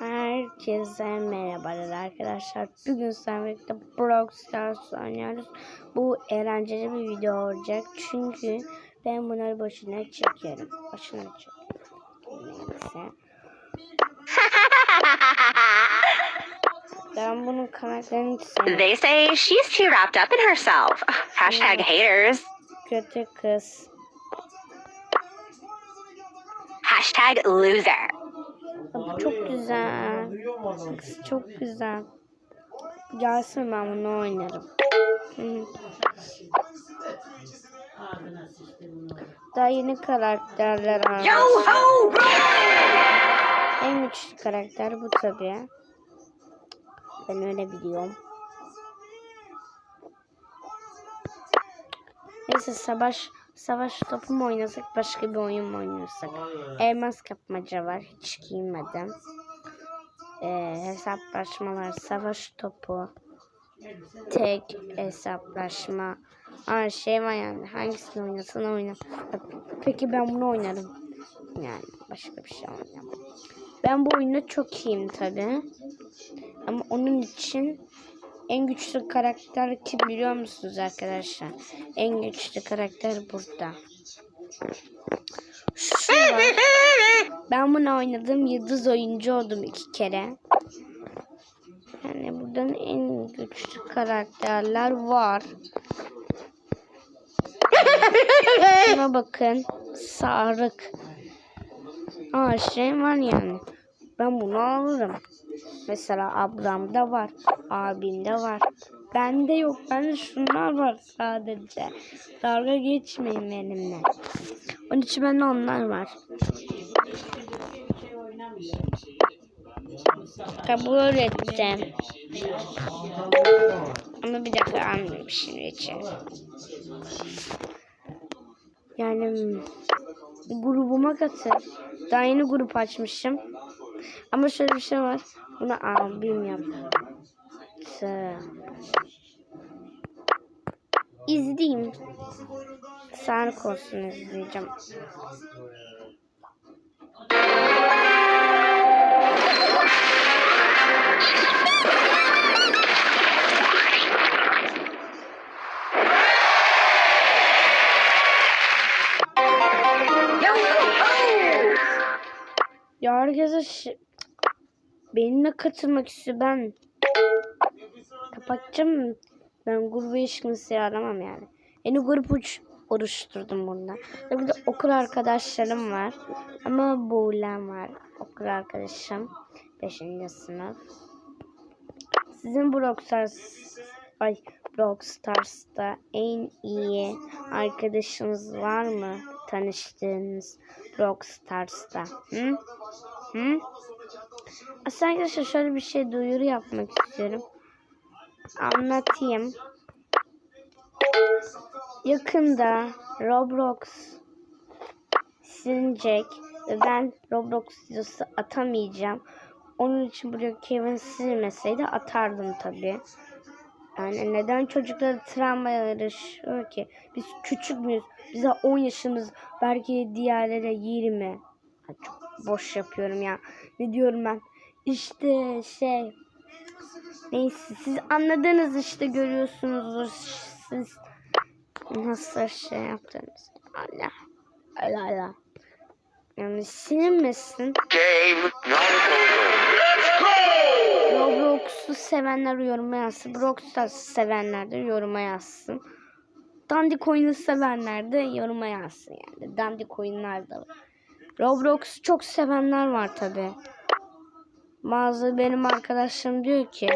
Herkese merhabalar arkadaşlar. Bugün sizlerle birlikte Brawl Stars oynuyoruz. Bu eğlenceli bir video olacak. Çünkü ben bunları başına çekerim. Başına çekerim. Neyse. Ben bunun karakterini hiç sevmiyorum. They say she's too wrapped up in herself. Hashtag haters. Kötü kız. Hashtag loser. Bu çok güzel. Çok güzel. Gelsin ben bunu oynarım. Daha yeni karakterler almış. En güçlü karakter bu tabii. Ben öyle biliyorum. Neyse savaş savaş topu mu oynasak başka bir oyun mu oynasak? Elmas kapmaca var. Hiç giymedim. Ee, hesaplaşma var. Savaş topu. Tek hesaplaşma. Aa, şey var yani. Hangisini oynasın oyna. Peki ben bunu oynarım. Yani başka bir şey oynamam. Ben bu oyunda çok iyiyim tabi. Ama onun için en güçlü karakter kim biliyor musunuz arkadaşlar? En güçlü karakter burada. Ben bunu oynadım. Yıldız oyuncu oldum iki kere. Yani buradan en güçlü karakterler var. Şuna bakın. Sarık. Aa şey var yani. Ben bunu alırım. Mesela ablamda var. Abimde var. Bende yok. Bende şunlar var sadece. Dalga geçmeyin benimle. Onun için bende onlar var. Kabul ettim. Ama bir dakika almayayım şimdi için. Yani grubuma katıl. Daha yeni grup açmışım. Ama şöyle bir şey var. Bunu abim yaptı. İzleyeyim. Sağlık olsun izleyeceğim. Benimle katılmak istiyor. Ben kapatacağım. Ben grubu hiç kimseye aramam yani. Yeni grup uç oluşturdum bunda. Tabii de okul arkadaşlarım var. Ama Buğlem var. Okul arkadaşım. 5. sınıf. Sizin Brawl Stars ay Brawl Stars'ta en iyi arkadaşınız var mı? Tanıştığınız Brawl Stars'ta. Hı? Hı? Aslında arkadaşlar şöyle bir şey duyuru yapmak istiyorum. Anlatayım. Yakında Roblox silinecek ben Roblox videosu atamayacağım. Onun için buraya Kevin silmeseydi atardım tabi. Yani neden çocukları travma yarışıyor ki? Biz küçük müyüz? Bize 10 yaşımız belki diğerlere 20. Ha, çok boş yapıyorum ya. Ne diyorum ben? İşte şey Neyse siz anladınız işte görüyorsunuzdur siz nasıl şey yaptınız. Allah. Allah Allah. Yani silinmesin. Roblox'u sevenler yoruma yazsın. Brawl sevenler de yoruma yazsın. Dandik oyunu sevenler de yoruma yazsın yani. Dandik oyunlar da var. Roblox'u çok sevenler var tabi. Bazı benim arkadaşım diyor ki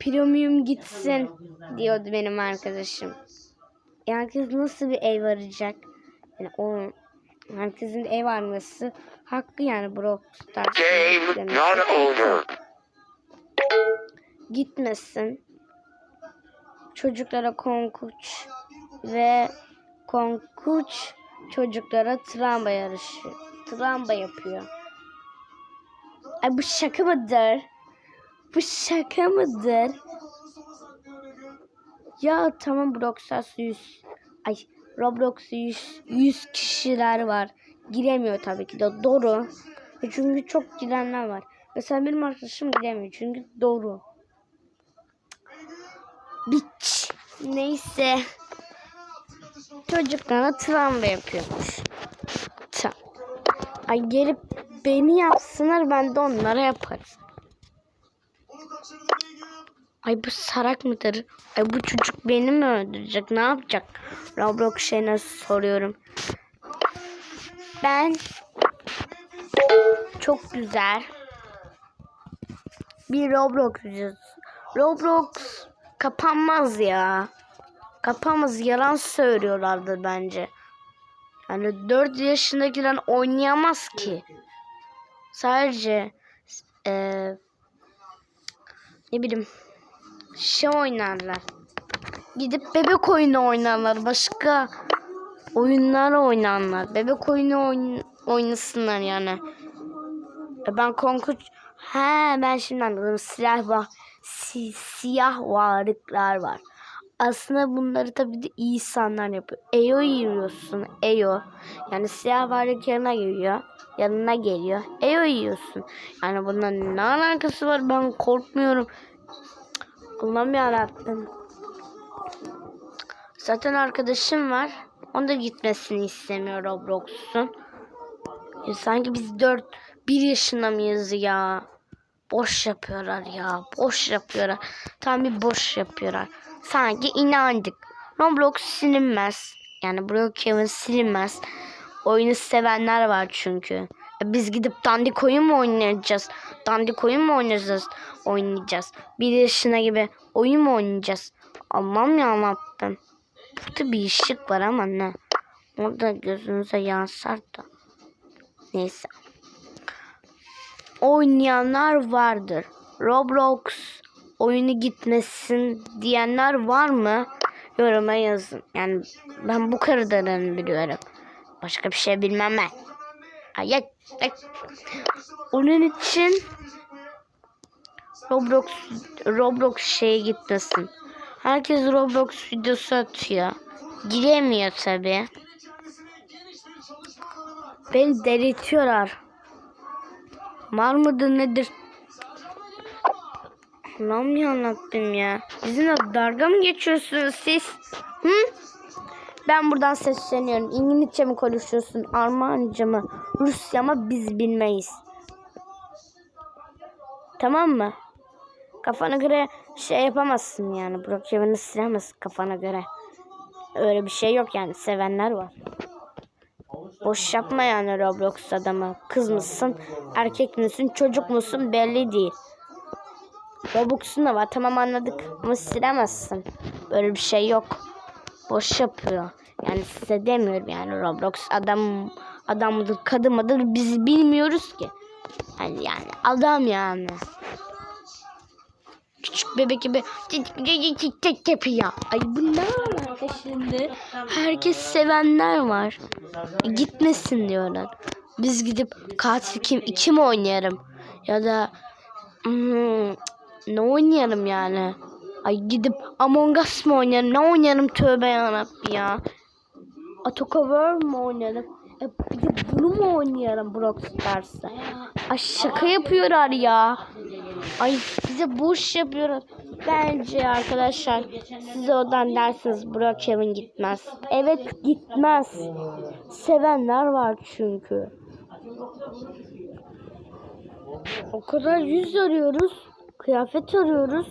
premium gitsin diyordu benim arkadaşım. E herkes nasıl bir ev arayacak? Yani o herkesin ev arması hakkı yani Stars Game not over. gitmesin. Çocuklara konkuç ve konkuç çocuklara travma yarışı. Travma yapıyor. Ay bu şaka mıdır? Bu şaka mıdır? Ya tamam Roblox'ta 100 ay Roblox'ta 100, 100 kişiler var. Giremiyor tabii ki de doğru. E Çünkü çok girenler var. Mesela benim arkadaşım gidemiyor çünkü doğru. Biç. Neyse. Çocuklara travma yapıyormuş. Ta. Ay gelip beni yapsınlar ben de onlara yaparım. Ay bu sarak mıdır? Ay bu çocuk beni mi öldürecek? Ne yapacak? Roblox şey nasıl soruyorum. Ben çok güzel bir Roblox videosu. Roblox kapanmaz ya. Kapanmaz. Yalan söylüyorlardı bence. Yani 4 yaşındakiler oynayamaz ki. Sadece eee ne bileyim şey oynarlar. Gidip bebek oyunu oynarlar. Başka oyunlar oynarlar. Bebek oyunu oyn oynasınlar yani. E Ben korkunç... He ben şimdi anladım. Silah var. Si siyah varlıklar var. Aslında bunları tabii de insanlar yapıyor. Eyo yiyorsun. Eyo. Yani siyah varlık yanına geliyor. Yanına geliyor. Eyo yiyorsun. Yani bunların ne alakası var? Ben korkmuyorum. Allah'ım yarabbim. Zaten arkadaşım var. Onun da gitmesini istemiyor Roblox'un. Ya sanki biz 4 1 yaşında mıyız ya? Boş yapıyorlar ya. Boş yapıyorlar. Tam bir boş yapıyorlar. Sanki inandık. Roblox silinmez. Yani Brookhaven silinmez. Oyunu sevenler var çünkü. E biz gidip dandik oyun mu oynayacağız? Dandik oyun mu oynayacağız? Oynayacağız. Bir yaşına gibi oyun mu oynayacağız? Allah'ım ya Rabbim. Burada bir ışık var ama ne? Orada gözünüze yansar da. Neyse. Oynayanlar vardır. Roblox oyunu gitmesin diyenler var mı? Yoruma yazın. Yani ben bu kadarını biliyorum. Başka bir şey bilmem ben. Ay, ay. Onun için Roblox Roblox şeye gitmesin. Herkes Roblox videosu atıyor. Giremiyor tabi. Beni delirtiyorlar. Var mıdır nedir? Allah'ım yarabbim ya. Bizimle dalga mı geçiyorsunuz siz? Hı? Ben buradan sesleniyorum. İngilizce mi konuşuyorsun? Almanca mı? Rusya mı? Biz bilmeyiz. Tamam mı? Kafana göre şey yapamazsın yani. Brookhaven'ı silemezsin kafana göre. Öyle bir şey yok yani. Sevenler var. Boş yapma yani Roblox adamı. Kız mısın, erkek misin, çocuk musun belli değil. Robux'un da var tamam anladık ama silemezsin. Böyle bir şey yok. Boş yapıyor. Yani size demiyorum yani Roblox adam adam mıdır kadın mıdır biz bilmiyoruz ki. Yani, yani adam yani. Küçük bebek gibi tik yapıyor. Ay bu ne şimdi? Herkes sevenler var. E, gitmesin diyorlar. Biz gidip katil kim iki mi oynayalım? Ya da hmm, ne oynayalım yani? Ay gidip Among Us mı oynayalım? Ne oynayalım tövbe yarabbim ya. Atocover mı oynayalım? E, bir de bunu mu oynayalım Brock Stars'ta? Ay şaka yapıyorlar ya. Ay bize boş yapıyorlar. Bence arkadaşlar size odan dersiniz Brookhaven gitmez. Evet gitmez. Sevenler var çünkü. O kadar yüz arıyoruz. Kıyafet arıyoruz.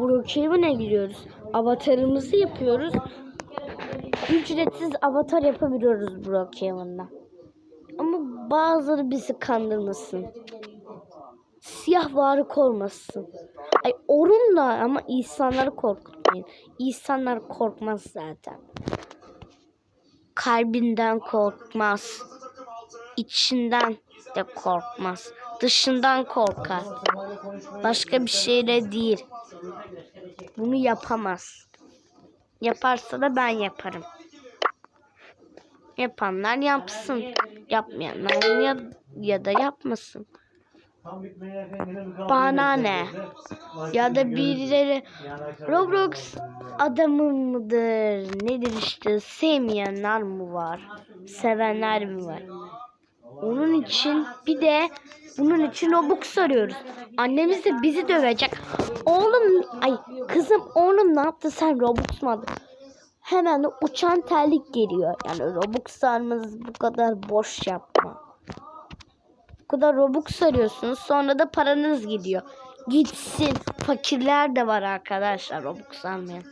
Brookhaven'e gidiyoruz. Avatarımızı yapıyoruz. Ücretsiz avatar yapabiliyoruz Brookhaven'da. Ama bazıları bizi kandırmasın. Siyah varlık olmasın. Ay orun da ama insanları korkutmayın. İnsanlar korkmaz zaten. Kalbinden korkmaz. İçinden de korkmaz. Dışından korkar. Başka bir şeyle değil. Bunu yapamaz. Yaparsa da ben yaparım. Yapanlar yapsın. Yapmayanlar ya, ya da yapmasın. Bana ne? Ya da birileri Roblox adamı mıdır? Nedir işte sevmeyenler mi var? Sevenler mi var? Onun için bir de bunun için Robux arıyoruz. Annemiz de bizi dövecek. Oğlum ay kızım oğlum ne yaptı sen Robux mu? Hemen uçan terlik geliyor. Yani Robux armanız bu kadar boş yapma. Bu kadar Robux arıyorsunuz sonra da paranız gidiyor. Gitsin. Fakirler de var arkadaşlar Robux almayan.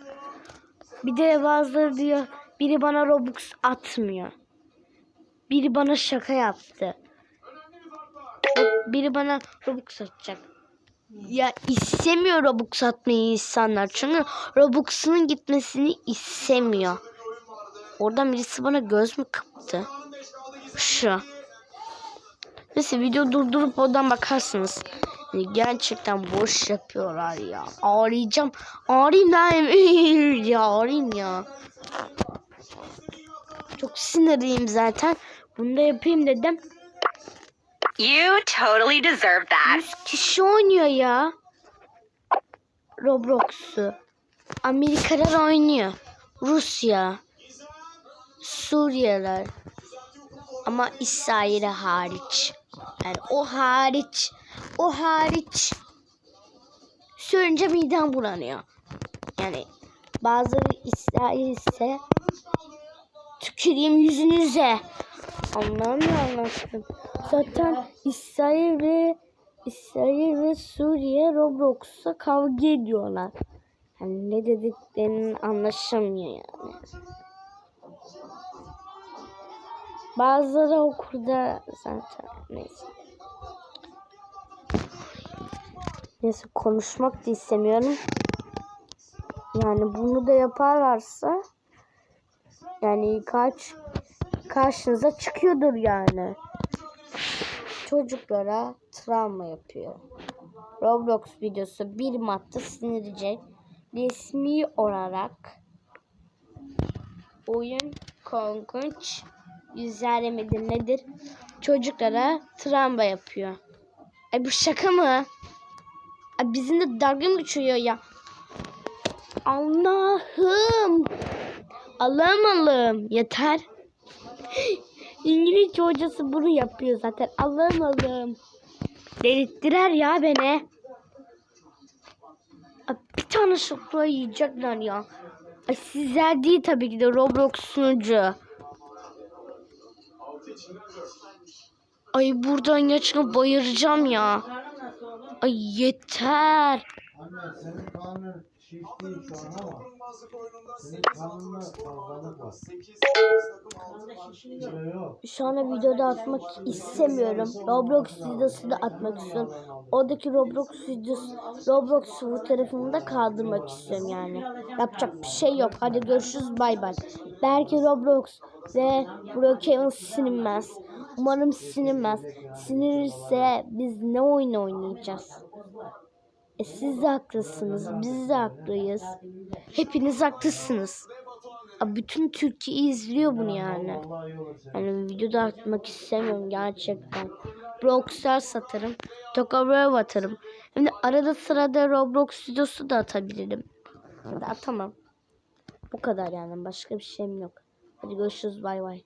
Bir de bazıları diyor biri bana Robux atmıyor. Biri bana şaka yaptı. Biri bana Robux atacak. Ya istemiyor Robux atmayı insanlar. Çünkü Robux'un gitmesini istemiyor. Oradan birisi bana göz mü kıptı? Şu. Neyse video durdurup oradan bakarsınız. Gerçekten boş yapıyorlar ya. Ağlayacağım. Ağlayayım da ya ağlayayım ya. Çok sinirliyim zaten. Bunu da yapayım dedim. You totally deserve that. 100 kişi oynuyor ya. Roblox'u. Amerikalılar oynuyor. Rusya. Suriyeler. Ama İsrail hariç. Yani o hariç. O hariç. Söyleyince midem bulanıyor. Yani bazıları İsrail ise tüküreyim yüzünüze. Ya anlattım. Zaten İsrail ve İsrail ve Suriye Roblox'a kavga ediyorlar. Yani ne dediklerini anlaşılmıyor yani. Bazıları okulda zaten neyse. Neyse konuşmak da istemiyorum. Yani bunu da yaparlarsa yani kaç karşınıza çıkıyordur yani. Çocuklara travma yapıyor. Roblox videosu bir madde sinirecek. Resmi olarak oyun korkunç midir nedir? Çocuklara travma yapıyor. Ay bu şaka mı? Ay bizim de dalga mı geçiyor ya? Allah'ım Allah'ım. Yeter. İngilizce hocası bunu yapıyor zaten. Allah'ım Allah'ım. Delirttiler ya beni. Bir tane şokla yiyecekler ya. Sizler değil tabii ki de Roblox sunucu. Ay buradan gerçekten bayıracağım ya. Ay yeter. Anne senin karnın şiş değil şu an ama senin karnında fazlalık var. Şu anda videoda atmak istemiyorum. Roblox videosu da atmak istiyorum. Oradaki Roblox videosu, Roblox fotoğrafını da kaldırmak istiyorum yani. Yapacak bir şey yok. Hadi görüşürüz bay bay. Belki Roblox ve Brookhaven silinmez. Umarım silinmez. Sinirse biz ne oyun oynayacağız? E siz de haklısınız. Biz de haklıyız. Hepiniz haklısınız. Aa, Bütün Türkiye izliyor bunu yani. Yani videoda atmak istemiyorum gerçekten. Rockstar satarım. Tokabröv atarım. Hem de arada sırada Roblox videosu da atabilirim. Ya da atamam. Bu kadar yani. Başka bir şeyim yok. Hadi görüşürüz. Bay bay.